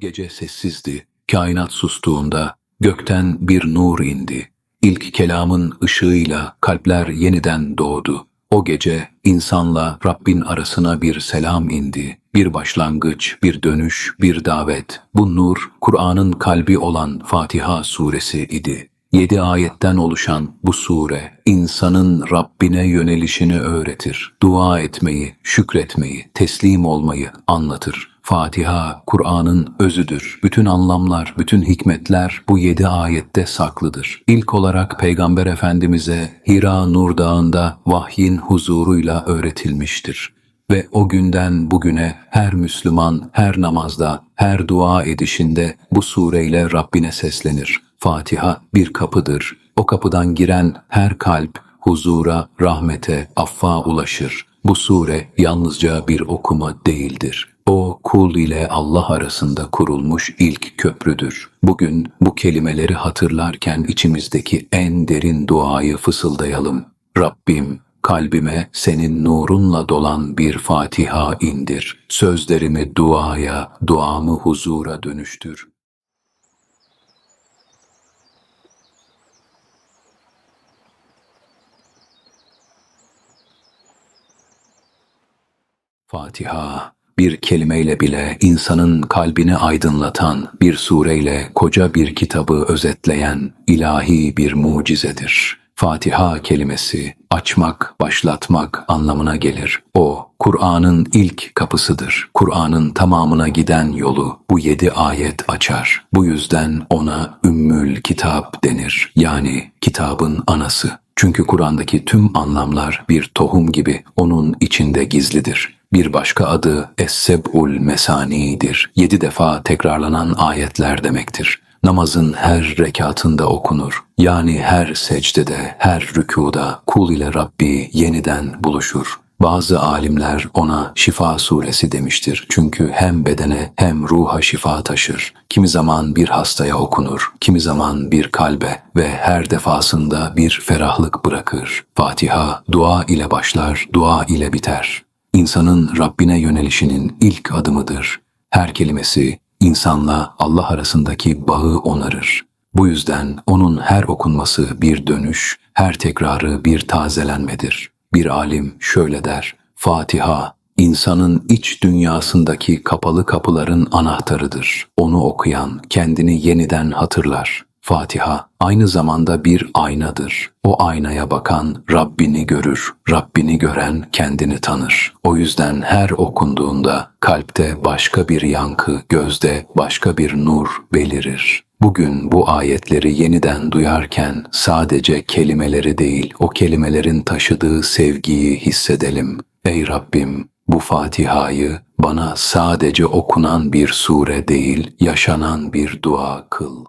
Gece sessizdi. Kainat sustuğunda gökten bir nur indi. İlk kelamın ışığıyla kalpler yeniden doğdu. O gece insanla Rabbin arasına bir selam indi. Bir başlangıç, bir dönüş, bir davet. Bu nur Kur'an'ın kalbi olan Fatiha suresi idi. Yedi ayetten oluşan bu sure insanın Rabbine yönelişini öğretir. Dua etmeyi, şükretmeyi, teslim olmayı anlatır. Fatiha, Kur'an'ın özüdür. Bütün anlamlar, bütün hikmetler bu yedi ayette saklıdır. İlk olarak Peygamber Efendimiz'e Hira Nur Dağı'nda vahyin huzuruyla öğretilmiştir. Ve o günden bugüne her Müslüman, her namazda, her dua edişinde bu sureyle Rabbine seslenir. Fatiha bir kapıdır. O kapıdan giren her kalp huzura, rahmete, affa ulaşır. Bu sure yalnızca bir okuma değildir. O kul ile Allah arasında kurulmuş ilk köprüdür. Bugün bu kelimeleri hatırlarken içimizdeki en derin duayı fısıldayalım. Rabbim kalbime senin nurunla dolan bir Fatiha indir. Sözlerimi duaya, duamı huzura dönüştür. Fatiha bir kelimeyle bile insanın kalbini aydınlatan, bir sureyle koca bir kitabı özetleyen ilahi bir mucizedir. Fatiha kelimesi açmak, başlatmak anlamına gelir. O, Kur'an'ın ilk kapısıdır. Kur'an'ın tamamına giden yolu bu yedi ayet açar. Bu yüzden ona Ümmül Kitap denir. Yani kitabın anası. Çünkü Kur'an'daki tüm anlamlar bir tohum gibi onun içinde gizlidir. Bir başka adı Es-Seb'ul Mesani'dir. Yedi defa tekrarlanan ayetler demektir. Namazın her rekatında okunur. Yani her secdede, her rükuda kul ile Rabbi yeniden buluşur. Bazı alimler ona şifa suresi demiştir. Çünkü hem bedene hem ruha şifa taşır. Kimi zaman bir hastaya okunur, kimi zaman bir kalbe ve her defasında bir ferahlık bırakır. Fatiha dua ile başlar, dua ile biter. İnsanın Rabbine yönelişinin ilk adımıdır. Her kelimesi insanla Allah arasındaki bağı onarır. Bu yüzden onun her okunması bir dönüş, her tekrarı bir tazelenmedir. Bir alim şöyle der, Fatiha, insanın iç dünyasındaki kapalı kapıların anahtarıdır. Onu okuyan kendini yeniden hatırlar. Fatiha aynı zamanda bir aynadır. O aynaya bakan Rabbini görür, Rabbini gören kendini tanır. O yüzden her okunduğunda kalpte başka bir yankı, gözde başka bir nur belirir. Bugün bu ayetleri yeniden duyarken sadece kelimeleri değil, o kelimelerin taşıdığı sevgiyi hissedelim. Ey Rabbim, bu Fatiha'yı bana sadece okunan bir sure değil, yaşanan bir dua kıl.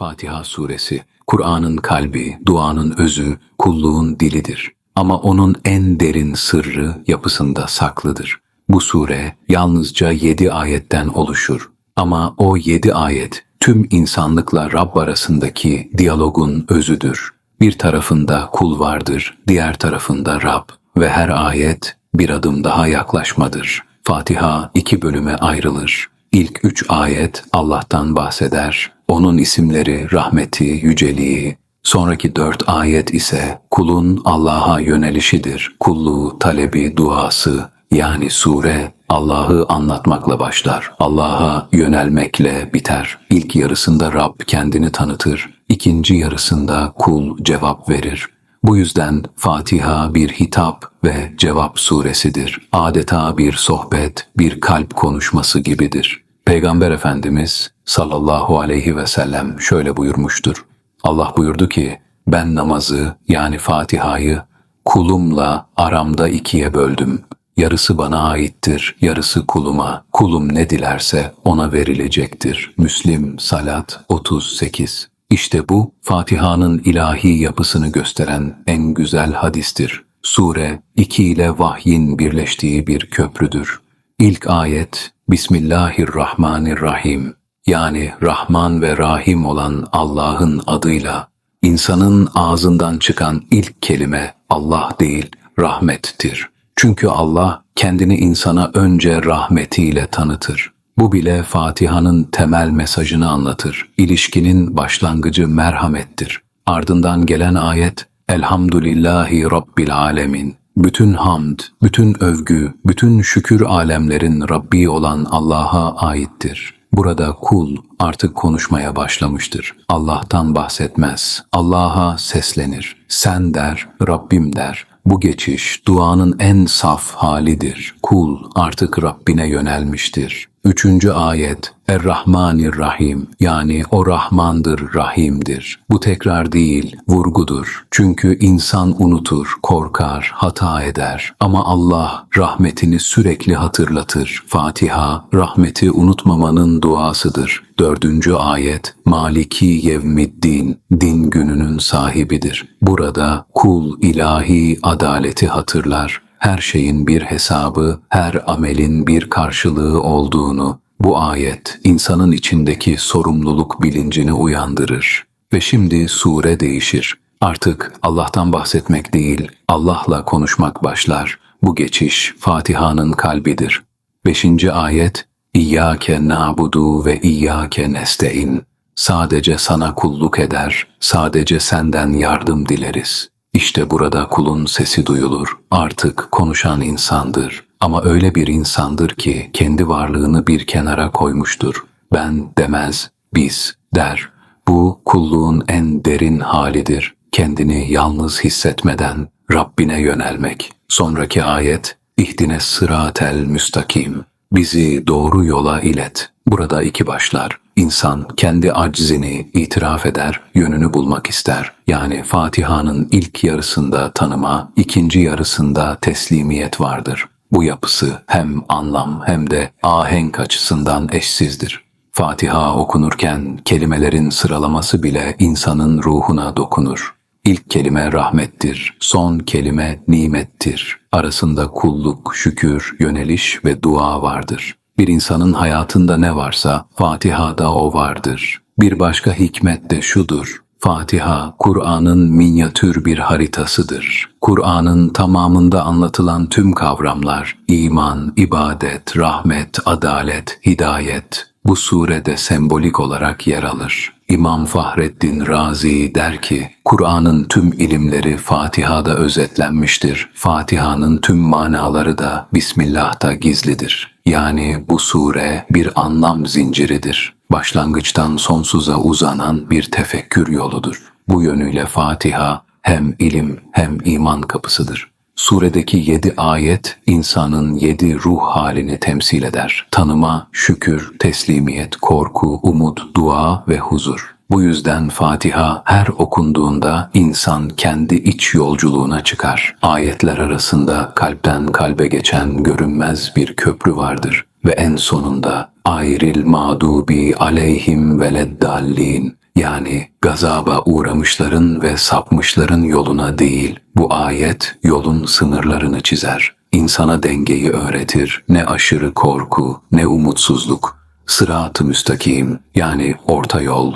Fatiha suresi, Kur'an'ın kalbi, duanın özü, kulluğun dilidir. Ama onun en derin sırrı yapısında saklıdır. Bu sure yalnızca yedi ayetten oluşur. Ama o yedi ayet tüm insanlıkla Rab arasındaki diyalogun özüdür. Bir tarafında kul vardır, diğer tarafında Rab ve her ayet bir adım daha yaklaşmadır. Fatiha iki bölüme ayrılır. İlk üç ayet Allah'tan bahseder, onun isimleri, rahmeti, yüceliği. Sonraki dört ayet ise kulun Allah'a yönelişidir. Kulluğu, talebi, duası yani sure Allah'ı anlatmakla başlar. Allah'a yönelmekle biter. İlk yarısında Rab kendini tanıtır. İkinci yarısında kul cevap verir. Bu yüzden Fatiha bir hitap ve cevap suresidir. Adeta bir sohbet, bir kalp konuşması gibidir. Peygamber Efendimiz sallallahu aleyhi ve sellem şöyle buyurmuştur. Allah buyurdu ki, ben namazı yani Fatiha'yı kulumla aramda ikiye böldüm. Yarısı bana aittir, yarısı kuluma. Kulum ne dilerse ona verilecektir. Müslim Salat 38 İşte bu Fatiha'nın ilahi yapısını gösteren en güzel hadistir. Sure iki ile vahyin birleştiği bir köprüdür. İlk ayet Bismillahirrahmanirrahim yani Rahman ve Rahim olan Allah'ın adıyla İnsanın ağzından çıkan ilk kelime Allah değil, rahmettir. Çünkü Allah kendini insana önce rahmetiyle tanıtır. Bu bile Fatiha'nın temel mesajını anlatır. İlişkinin başlangıcı merhamettir. Ardından gelen ayet Elhamdülillahi Rabbil Alemin. Bütün hamd, bütün övgü, bütün şükür alemlerin Rabbi olan Allah'a aittir. Burada kul artık konuşmaya başlamıştır. Allah'tan bahsetmez. Allah'a seslenir. Sen der, Rabbim der. Bu geçiş duanın en saf halidir. Kul artık Rabbine yönelmiştir. Üçüncü ayet Er-Rahmanir-Rahim yani o Rahmandır, Rahim'dir. Bu tekrar değil, vurgudur. Çünkü insan unutur, korkar, hata eder. Ama Allah rahmetini sürekli hatırlatır. Fatiha, rahmeti unutmamanın duasıdır. Dördüncü ayet, Maliki Yevmiddin, din gününün sahibidir. Burada kul ilahi adaleti hatırlar her şeyin bir hesabı, her amelin bir karşılığı olduğunu bu ayet insanın içindeki sorumluluk bilincini uyandırır. Ve şimdi sure değişir. Artık Allah'tan bahsetmek değil, Allah'la konuşmak başlar. Bu geçiş Fatiha'nın kalbidir. Beşinci ayet İyyâke na'budu ve İyyâke neste'in. Sadece sana kulluk eder, sadece senden yardım dileriz. İşte burada kulun sesi duyulur. Artık konuşan insandır. Ama öyle bir insandır ki kendi varlığını bir kenara koymuştur. Ben demez, biz der. Bu kulluğun en derin halidir. Kendini yalnız hissetmeden Rabbine yönelmek. Sonraki ayet, İhdine sıratel müstakim. Bizi doğru yola ilet. Burada iki başlar. İnsan kendi aczini itiraf eder, yönünü bulmak ister. Yani Fatiha'nın ilk yarısında tanıma, ikinci yarısında teslimiyet vardır. Bu yapısı hem anlam hem de ahenk açısından eşsizdir. Fatiha okunurken kelimelerin sıralaması bile insanın ruhuna dokunur. İlk kelime rahmettir, son kelime nimettir. Arasında kulluk, şükür, yöneliş ve dua vardır. Bir insanın hayatında ne varsa Fatiha'da o vardır. Bir başka hikmet de şudur. Fatiha, Kur'an'ın minyatür bir haritasıdır. Kur'an'ın tamamında anlatılan tüm kavramlar, iman, ibadet, rahmet, adalet, hidayet, bu surede sembolik olarak yer alır. İmam Fahreddin Razi der ki, Kur'an'ın tüm ilimleri Fatiha'da özetlenmiştir. Fatiha'nın tüm manaları da Bismillah'ta gizlidir. Yani bu sure bir anlam zinciridir. Başlangıçtan sonsuza uzanan bir tefekkür yoludur. Bu yönüyle Fatiha hem ilim hem iman kapısıdır. Suredeki yedi ayet insanın yedi ruh halini temsil eder. Tanıma, şükür, teslimiyet, korku, umut, dua ve huzur. Bu yüzden Fatiha her okunduğunda insan kendi iç yolculuğuna çıkar. Ayetler arasında kalpten kalbe geçen görünmez bir köprü vardır ve en sonunda ayril mağdubi aleyhim veleddallin yani gazaba uğramışların ve sapmışların yoluna değil, bu ayet yolun sınırlarını çizer. İnsana dengeyi öğretir, ne aşırı korku, ne umutsuzluk. Sırat-ı müstakim yani orta yol.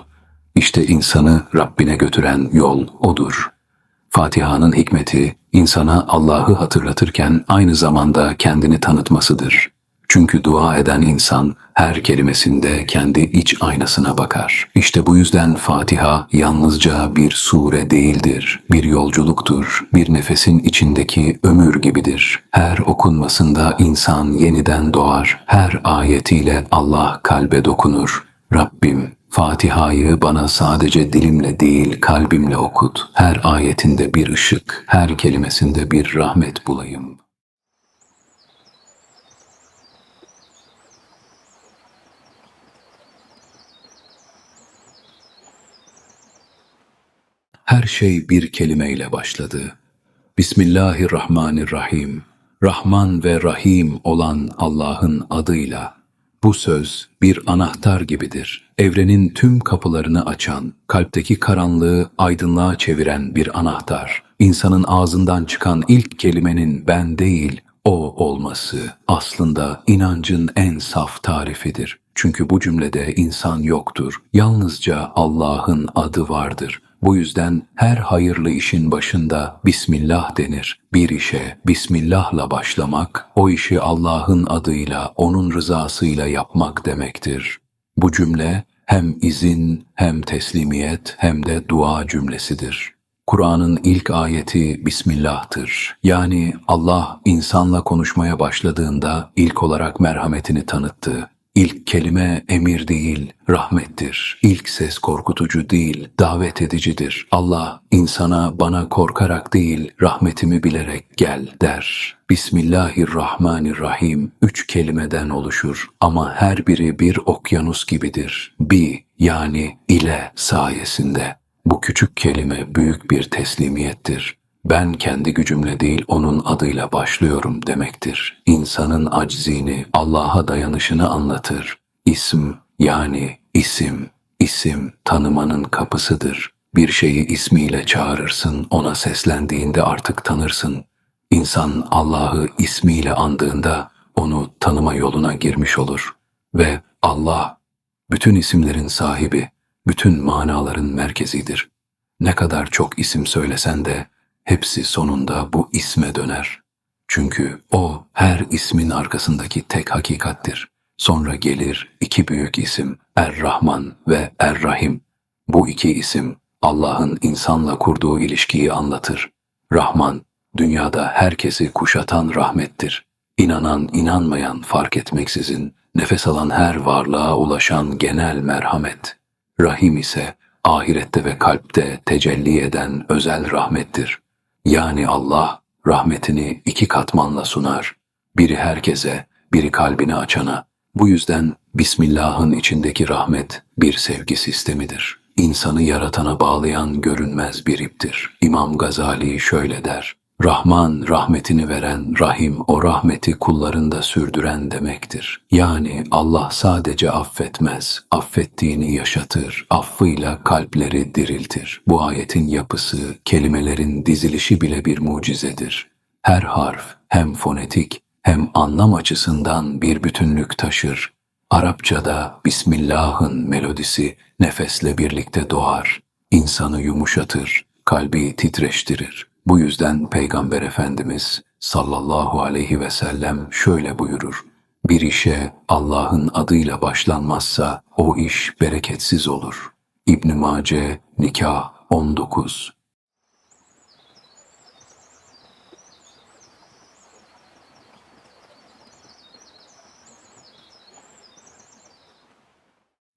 İşte insanı Rabbine götüren yol odur. Fatiha'nın hikmeti insana Allah'ı hatırlatırken aynı zamanda kendini tanıtmasıdır. Çünkü dua eden insan her kelimesinde kendi iç aynasına bakar. İşte bu yüzden Fatiha yalnızca bir sure değildir, bir yolculuktur, bir nefesin içindeki ömür gibidir. Her okunmasında insan yeniden doğar, her ayetiyle Allah kalbe dokunur. Rabbim Fatiha'yı bana sadece dilimle değil kalbimle okut. Her ayetinde bir ışık, her kelimesinde bir rahmet bulayım. Her şey bir kelimeyle başladı. Bismillahirrahmanirrahim. Rahman ve Rahim olan Allah'ın adıyla. Bu söz bir anahtar gibidir. Evrenin tüm kapılarını açan, kalpteki karanlığı aydınlığa çeviren bir anahtar. İnsanın ağzından çıkan ilk kelimenin ben değil, o olması aslında inancın en saf tarifidir. Çünkü bu cümlede insan yoktur. Yalnızca Allah'ın adı vardır Bu yüzden her hayırlı işin başında Bismillah denir. Bir işe Bismillah'la başlamak, o işi Allah'ın adıyla, O'nun rızasıyla yapmak demektir. Bu cümle hem izin, hem teslimiyet, hem de dua cümlesidir. Kur'an'ın ilk ayeti Bismillah'tır. Yani Allah insanla konuşmaya başladığında ilk olarak merhametini tanıttı. İlk kelime emir değil, rahmettir. İlk ses korkutucu değil, davet edicidir. Allah insana bana korkarak değil, rahmetimi bilerek gel der. Bismillahirrahmanirrahim üç kelimeden oluşur ama her biri bir okyanus gibidir. Bi yani ile sayesinde. Bu küçük kelime büyük bir teslimiyettir. Ben kendi gücümle değil onun adıyla başlıyorum demektir. İnsanın aczini, Allah'a dayanışını anlatır. İsm yani isim, isim tanımanın kapısıdır. Bir şeyi ismiyle çağırırsın, ona seslendiğinde artık tanırsın. İnsan Allah'ı ismiyle andığında onu tanıma yoluna girmiş olur. Ve Allah, bütün isimlerin sahibi, bütün manaların merkezidir. Ne kadar çok isim söylesen de hepsi sonunda bu isme döner. Çünkü o her ismin arkasındaki tek hakikattir. Sonra gelir iki büyük isim Er-Rahman ve Er-Rahim. Bu iki isim Allah'ın insanla kurduğu ilişkiyi anlatır. Rahman, dünyada herkesi kuşatan rahmettir. İnanan, inanmayan fark etmeksizin, nefes alan her varlığa ulaşan genel merhamet. Rahim ise ahirette ve kalpte tecelli eden özel rahmettir. Yani Allah rahmetini iki katmanla sunar. Biri herkese, biri kalbini açana. Bu yüzden Bismillah'ın içindeki rahmet bir sevgi sistemidir. İnsanı yaratana bağlayan görünmez bir iptir. İmam Gazali şöyle der. Rahman rahmetini veren, Rahim o rahmeti kullarında sürdüren demektir. Yani Allah sadece affetmez, affettiğini yaşatır, affıyla kalpleri diriltir. Bu ayetin yapısı, kelimelerin dizilişi bile bir mucizedir. Her harf hem fonetik hem anlam açısından bir bütünlük taşır. Arapçada Bismillah'ın melodisi nefesle birlikte doğar, insanı yumuşatır, kalbi titreştirir. Bu yüzden Peygamber Efendimiz sallallahu aleyhi ve sellem şöyle buyurur. Bir işe Allah'ın adıyla başlanmazsa o iş bereketsiz olur. İbn Mace Nikah 19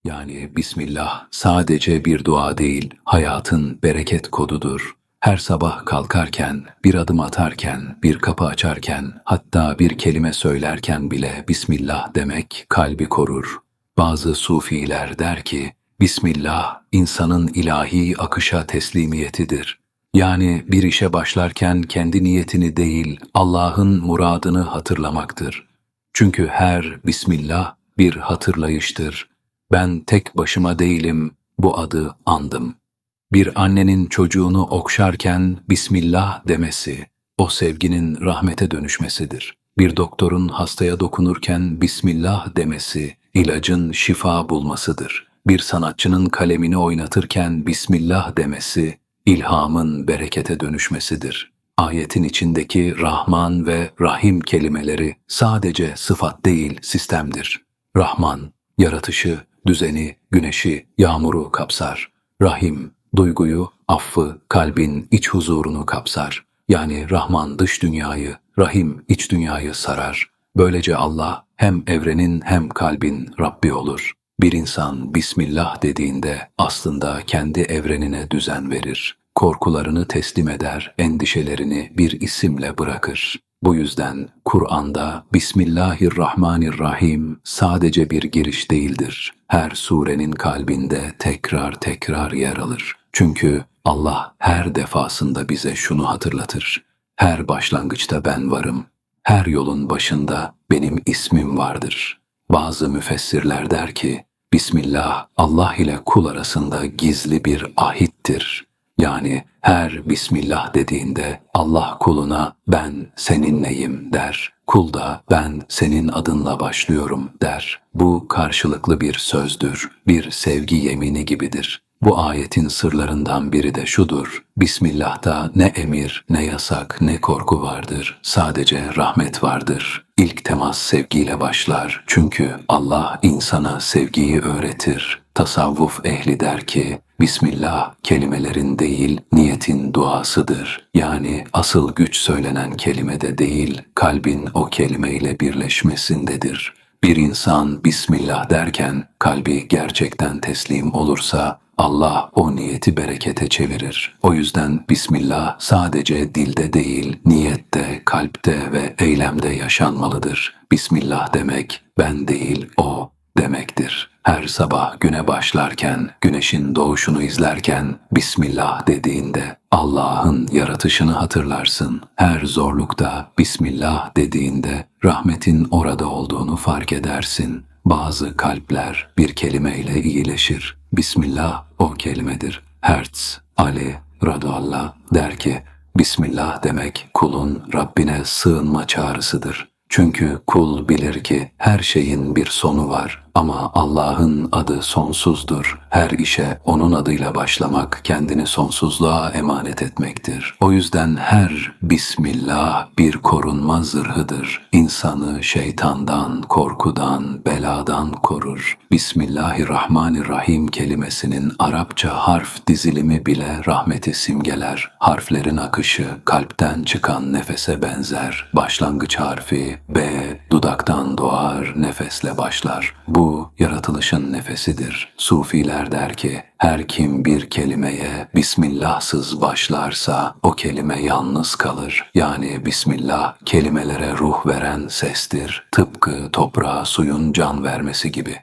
Yani Bismillah sadece bir dua değil, hayatın bereket kodudur. Her sabah kalkarken, bir adım atarken, bir kapı açarken, hatta bir kelime söylerken bile Bismillah demek kalbi korur. Bazı sufiler der ki, Bismillah insanın ilahi akışa teslimiyetidir. Yani bir işe başlarken kendi niyetini değil, Allah'ın muradını hatırlamaktır. Çünkü her Bismillah bir hatırlayıştır. Ben tek başıma değilim, bu adı andım.'' Bir annenin çocuğunu okşarken Bismillah demesi, o sevginin rahmete dönüşmesidir. Bir doktorun hastaya dokunurken Bismillah demesi, ilacın şifa bulmasıdır. Bir sanatçının kalemini oynatırken Bismillah demesi, ilhamın berekete dönüşmesidir. Ayetin içindeki Rahman ve Rahim kelimeleri sadece sıfat değil sistemdir. Rahman, yaratışı, düzeni, güneşi, yağmuru kapsar. Rahim, Duyguyu, affı, kalbin iç huzurunu kapsar. Yani Rahman dış dünyayı, Rahim iç dünyayı sarar. Böylece Allah hem evrenin hem kalbin Rabbi olur. Bir insan Bismillah dediğinde aslında kendi evrenine düzen verir. Korkularını teslim eder, endişelerini bir isimle bırakır. Bu yüzden Kur'an'da Bismillahirrahmanirrahim sadece bir giriş değildir. Her surenin kalbinde tekrar tekrar yer alır. Çünkü Allah her defasında bize şunu hatırlatır. Her başlangıçta ben varım. Her yolun başında benim ismim vardır. Bazı müfessirler der ki, Bismillah Allah ile kul arasında gizli bir ahittir. Yani her Bismillah dediğinde Allah kuluna ben seninleyim der. Kul da ben senin adınla başlıyorum der. Bu karşılıklı bir sözdür, bir sevgi yemini gibidir. Bu ayetin sırlarından biri de şudur. Bismillah'ta ne emir, ne yasak, ne korku vardır. Sadece rahmet vardır. İlk temas sevgiyle başlar. Çünkü Allah insana sevgiyi öğretir. Tasavvuf ehli der ki, Bismillah kelimelerin değil, niyetin duasıdır. Yani asıl güç söylenen kelimede değil, kalbin o kelimeyle birleşmesindedir. Bir insan Bismillah derken kalbi gerçekten teslim olursa Allah o niyeti berekete çevirir. O yüzden Bismillah sadece dilde değil, niyette, kalpte ve eylemde yaşanmalıdır. Bismillah demek ben değil o demektir. Her sabah güne başlarken, güneşin doğuşunu izlerken Bismillah dediğinde Allah'ın yaratışını hatırlarsın. Her zorlukta Bismillah dediğinde rahmetin orada olduğunu fark edersin. Bazı kalpler bir kelimeyle iyileşir. Bismillah o kelimedir. Hertz, Ali, Radallah der ki, Bismillah demek kulun Rabbine sığınma çağrısıdır. Çünkü kul bilir ki her şeyin bir sonu var ama Allah'ın adı sonsuzdur. Her işe onun adıyla başlamak kendini sonsuzluğa emanet etmektir. O yüzden her Bismillah bir korunma zırhıdır. İnsanı şeytandan, korkudan, beladan korur. Bismillahirrahmanirrahim kelimesinin Arapça harf dizilimi bile rahmeti simgeler. Harflerin akışı kalpten çıkan nefese benzer. Başlangıç harfi B dudaktan doğar, nefesle başlar. Bu yaratılışın nefesidir. Sufiler der ki, her kim bir kelimeye Bismillahsız başlarsa o kelime yalnız kalır. Yani Bismillah kelimelere ruh veren sestir. Tıpkı toprağa suyun can vermesi gibi.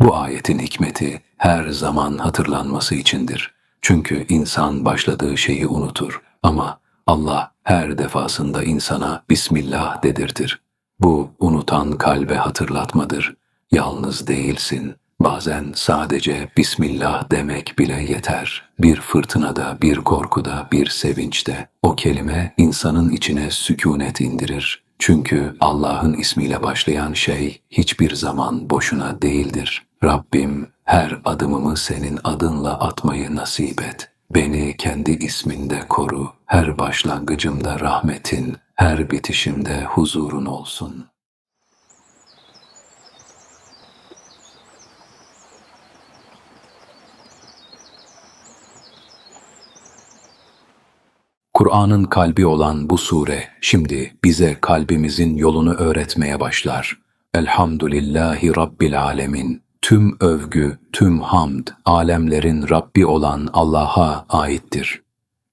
Bu ayetin hikmeti her zaman hatırlanması içindir. Çünkü insan başladığı şeyi unutur. Ama Allah her defasında insana Bismillah dedirtir. Bu unutan kalbe hatırlatmadır. Yalnız değilsin. Bazen sadece Bismillah demek bile yeter. Bir fırtınada, bir korkuda, bir sevinçte o kelime insanın içine sükunet indirir. Çünkü Allah'ın ismiyle başlayan şey hiçbir zaman boşuna değildir. Rabbim her adımımı senin adınla atmayı nasip et. Beni kendi isminde koru. Her başlangıcımda rahmetin, her bitişimde huzurun olsun.'' Kur'an'ın kalbi olan bu sure şimdi bize kalbimizin yolunu öğretmeye başlar. Elhamdülillahi Rabbil Alemin. Tüm övgü, tüm hamd, alemlerin Rabbi olan Allah'a aittir.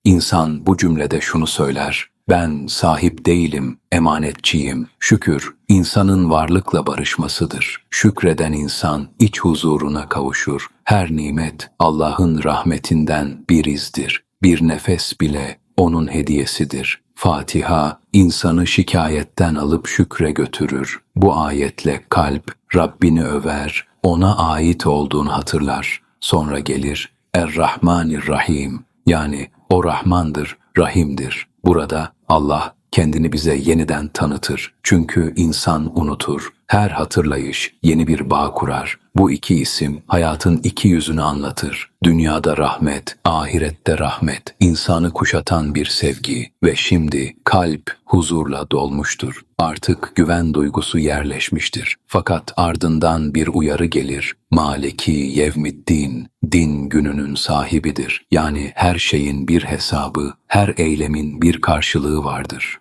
İnsan bu cümlede şunu söyler, ben sahip değilim, emanetçiyim. Şükür, insanın varlıkla barışmasıdır. Şükreden insan iç huzuruna kavuşur. Her nimet Allah'ın rahmetinden bir izdir. Bir nefes bile onun hediyesidir. Fatiha, insanı şikayetten alıp şükre götürür. Bu ayetle kalp Rabbini över, ona ait olduğunu hatırlar. Sonra gelir Er-Rahmanir-Rahim yani o Rahmandır, Rahim'dir. Burada Allah kendini bize yeniden tanıtır. Çünkü insan unutur. Her hatırlayış yeni bir bağ kurar. Bu iki isim hayatın iki yüzünü anlatır. Dünyada rahmet, ahirette rahmet, insanı kuşatan bir sevgi ve şimdi kalp huzurla dolmuştur. Artık güven duygusu yerleşmiştir. Fakat ardından bir uyarı gelir. Maliki yevmiddin, din gününün sahibidir. Yani her şeyin bir hesabı, her eylemin bir karşılığı vardır.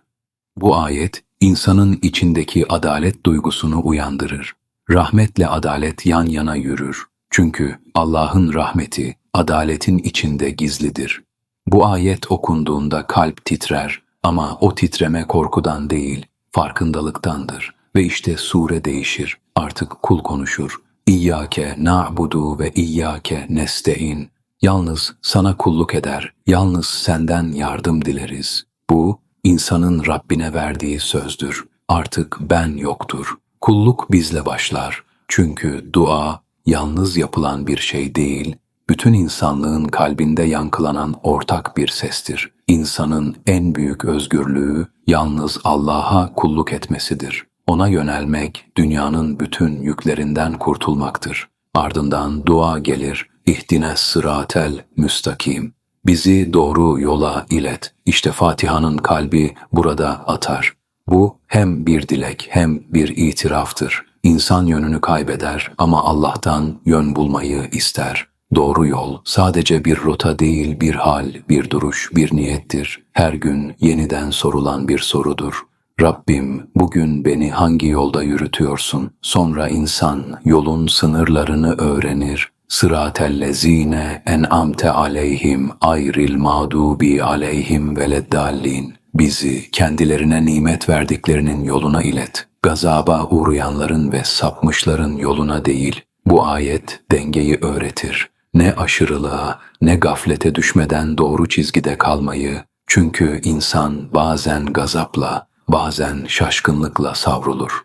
Bu ayet insanın içindeki adalet duygusunu uyandırır. Rahmetle adalet yan yana yürür. Çünkü Allah'ın rahmeti adaletin içinde gizlidir. Bu ayet okunduğunda kalp titrer ama o titreme korkudan değil, farkındalıktandır. Ve işte sure değişir. Artık kul konuşur. İyyâke na'budu ve iyyâke neste'in. Yalnız sana kulluk eder, yalnız senden yardım dileriz. Bu, insanın Rabbine verdiği sözdür. Artık ben yoktur. Kulluk bizle başlar. Çünkü dua yalnız yapılan bir şey değil, bütün insanlığın kalbinde yankılanan ortak bir sestir. İnsanın en büyük özgürlüğü yalnız Allah'a kulluk etmesidir. Ona yönelmek dünyanın bütün yüklerinden kurtulmaktır. Ardından dua gelir ihdine sıratel müstakim. Bizi doğru yola ilet. İşte Fatiha'nın kalbi burada atar. Bu hem bir dilek hem bir itiraftır. İnsan yönünü kaybeder ama Allah'tan yön bulmayı ister. Doğru yol sadece bir rota değil, bir hal, bir duruş, bir niyettir. Her gün yeniden sorulan bir sorudur. Rabbim bugün beni hangi yolda yürütüyorsun? Sonra insan yolun sınırlarını öğrenir. Sıratellezine en'amte aleyhim ayril mağdubi aleyhim veleddallin. Bizi kendilerine nimet verdiklerinin yoluna ilet. Gazaba uğrayanların ve sapmışların yoluna değil. Bu ayet dengeyi öğretir. Ne aşırılığa ne gaflete düşmeden doğru çizgide kalmayı, çünkü insan bazen gazapla, bazen şaşkınlıkla savrulur.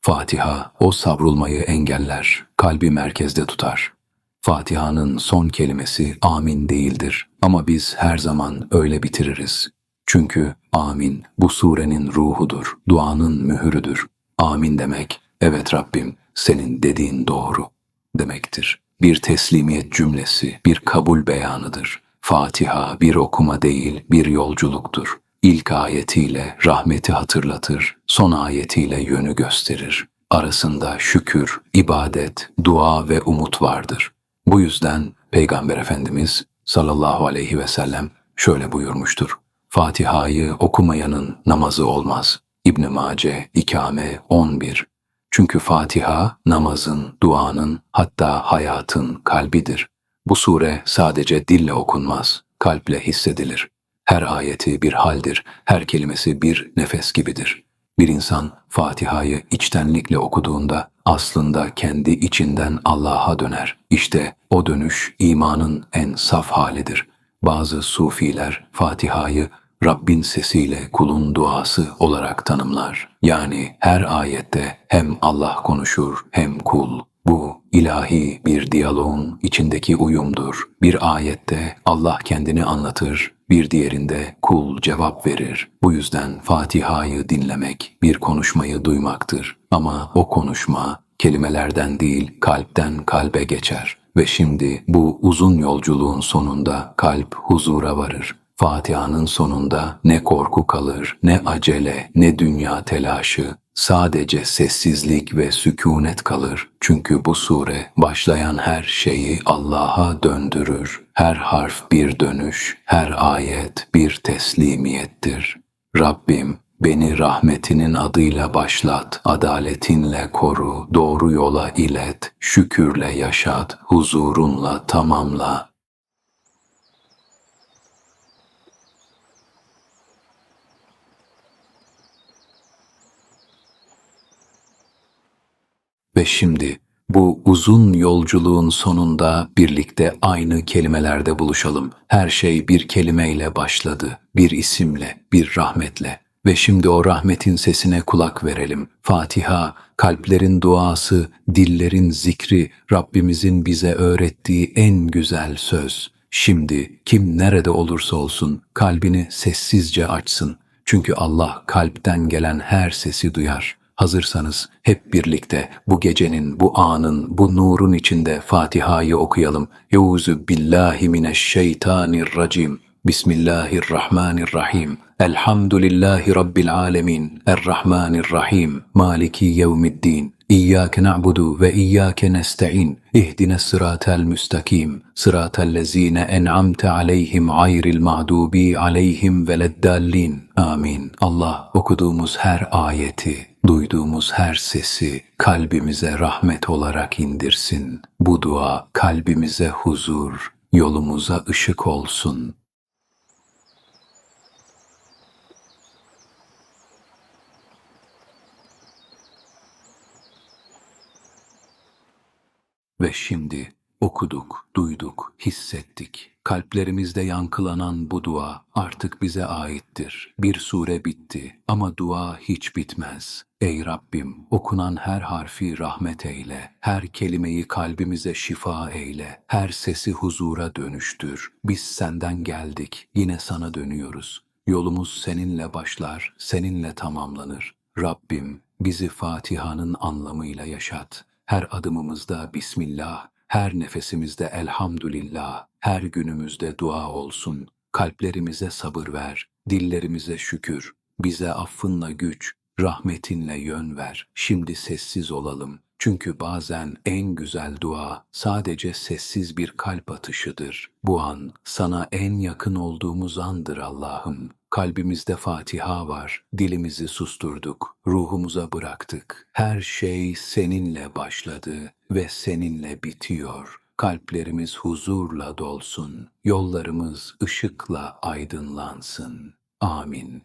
Fatiha o savrulmayı engeller, kalbi merkezde tutar. Fatiha'nın son kelimesi amin değildir ama biz her zaman öyle bitiririz. Çünkü amin bu surenin ruhudur, duanın mühürüdür. Amin demek, evet Rabbim senin dediğin doğru demektir. Bir teslimiyet cümlesi, bir kabul beyanıdır. Fatiha bir okuma değil, bir yolculuktur. İlk ayetiyle rahmeti hatırlatır, son ayetiyle yönü gösterir. Arasında şükür, ibadet, dua ve umut vardır. Bu yüzden Peygamber Efendimiz sallallahu aleyhi ve sellem şöyle buyurmuştur. Fatiha'yı okumayanın namazı olmaz. İbn Mace İkame 11 Çünkü Fatiha namazın, duanın hatta hayatın kalbidir. Bu sure sadece dille okunmaz, kalple hissedilir. Her ayeti bir haldir, her kelimesi bir nefes gibidir. Bir insan Fatiha'yı içtenlikle okuduğunda aslında kendi içinden Allah'a döner. İşte o dönüş imanın en saf halidir. Bazı sufiler Fatiha'yı Rabbin sesiyle kulun duası olarak tanımlar. Yani her ayette hem Allah konuşur hem kul. Bu ilahi bir diyaloğun içindeki uyumdur. Bir ayette Allah kendini anlatır, bir diğerinde kul cevap verir. Bu yüzden Fatiha'yı dinlemek bir konuşmayı duymaktır. Ama o konuşma kelimelerden değil kalpten kalbe geçer. Ve şimdi bu uzun yolculuğun sonunda kalp huzura varır. Fatiha'nın sonunda ne korku kalır, ne acele, ne dünya telaşı, sadece sessizlik ve sükunet kalır. Çünkü bu sure başlayan her şeyi Allah'a döndürür. Her harf bir dönüş, her ayet bir teslimiyettir. Rabbim beni rahmetinin adıyla başlat, adaletinle koru, doğru yola ilet, şükürle yaşat, huzurunla tamamla. Ve şimdi bu uzun yolculuğun sonunda birlikte aynı kelimelerde buluşalım. Her şey bir kelimeyle başladı, bir isimle, bir rahmetle. Ve şimdi o rahmetin sesine kulak verelim. Fatiha, kalplerin duası, dillerin zikri, Rabbimizin bize öğrettiği en güzel söz. Şimdi kim nerede olursa olsun kalbini sessizce açsın. Çünkü Allah kalpten gelen her sesi duyar. Hazırsanız hep birlikte bu gecenin, bu anın, bu nurun içinde Fatiha'yı okuyalım. Euzu billahi mineşşeytanirracim. Bismillahirrahmanirrahim. Elhamdülillahi Rabbil alemin. Errahmanirrahim. Maliki yevmiddin. İyyâke na'budu ve iyyâke nesta'in. İhdine sıratel müstakim. Sıratellezîne en'amte aleyhim ayril mağdubi aleyhim veleddallin. Amin. Allah okuduğumuz her ayeti, duyduğumuz her sesi kalbimize rahmet olarak indirsin. Bu dua kalbimize huzur, yolumuza ışık olsun. Ve şimdi okuduk, duyduk, hissettik. Kalplerimizde yankılanan bu dua artık bize aittir. Bir sure bitti ama dua hiç bitmez. Ey Rabbim, okunan her harfi rahmet eyle, her kelimeyi kalbimize şifa eyle, her sesi huzura dönüştür. Biz senden geldik, yine sana dönüyoruz. Yolumuz seninle başlar, seninle tamamlanır. Rabbim, bizi Fatiha'nın anlamıyla yaşat. Her adımımızda Bismillah, Her nefesimizde elhamdülillah, her günümüzde dua olsun. Kalplerimize sabır ver, dillerimize şükür, bize affınla güç, rahmetinle yön ver. Şimdi sessiz olalım. Çünkü bazen en güzel dua sadece sessiz bir kalp atışıdır. Bu an sana en yakın olduğumuz andır Allah'ım. Kalbimizde Fatiha var, dilimizi susturduk, ruhumuza bıraktık. Her şey seninle başladı ve seninle bitiyor. Kalplerimiz huzurla dolsun, yollarımız ışıkla aydınlansın. Amin.